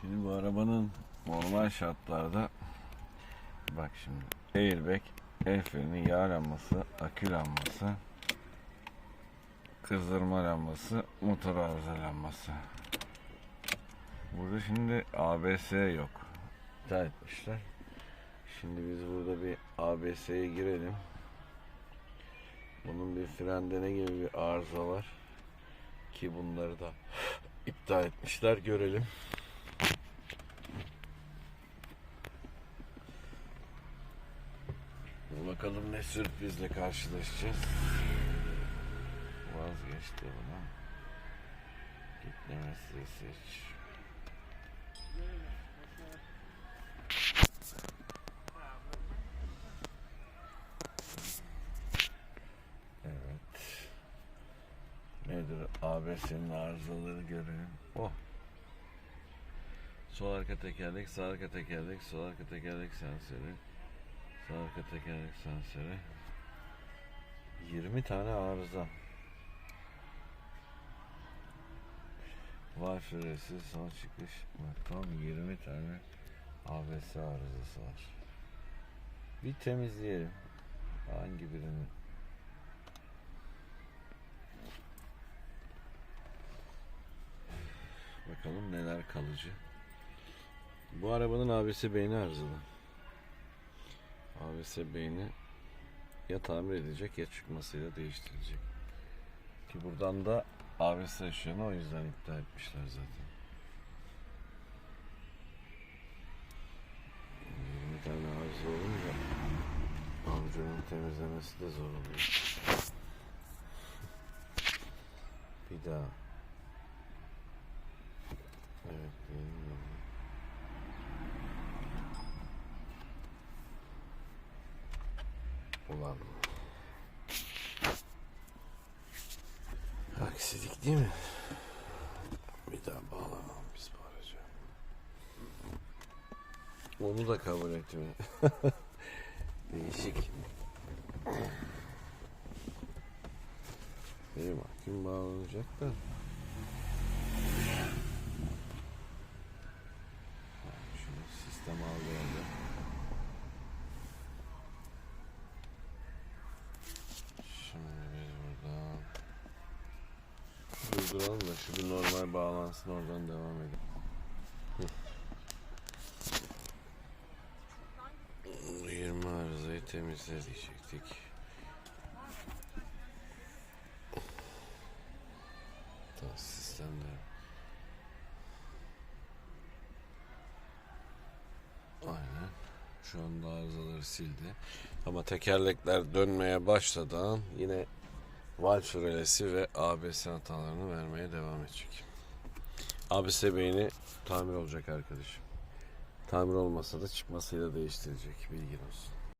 Şimdi bu arabanın normal şartlarda bak şimdi airbag, el freni, yağ lambası, akü lambası, kızdırma lambası, motor arıza lambası. Burada şimdi ABS yok. İptal etmişler. Şimdi biz burada bir ABS'ye girelim. Bunun bir fren dene gibi bir arıza var. Ki bunları da iptal etmişler görelim. Bakalım ne sürprizle karşılaşacağız. Vazgeçti buna. Gitmemesi seç. Evet. Nedir? ABS'nin arızaları görelim. Oh. Sol arka tekerlek, sağ arka tekerlek, sol arka tekerlek sensörü. Sağ arka tekerlek sensörü. 20 tane arıza. Var süresi, son çıkış. Tam 20 tane ABS arızası var. Bir temizleyelim. Hangi birini? Bakalım neler kalıcı. Bu arabanın ABS beyni arızalı. ABS beyni ya tamir edilecek ya çıkmasıyla değiştirilecek. Ki buradan da ABS ışığını o yüzden iptal etmişler zaten. 20 tane arıza olunca amcanın temizlemesi de zor oluyor. Bir daha. Evet, yeni yeni. Ulan. Aksilik değil mi? Bir daha bağlamam biz bu araca. Onu da kabul etmiyor. Değişik. İyi mahkum bağlanacak da. Şunu sistem aldı Şimdi biz buradan durduralım da şu normal bağlansın oradan devam edelim. Hı. 20 arızayı temizle diyecektik. Tamam sistemde. Aynen. Şu anda arızaları sildi. Ama tekerlekler dönmeye başladı yine valv sürelesi ve ABS hatalarını vermeye devam edecek. ABS beyni tamir olacak arkadaşım. Tamir olmasa da çıkmasıyla değiştirecek bilgin olsun.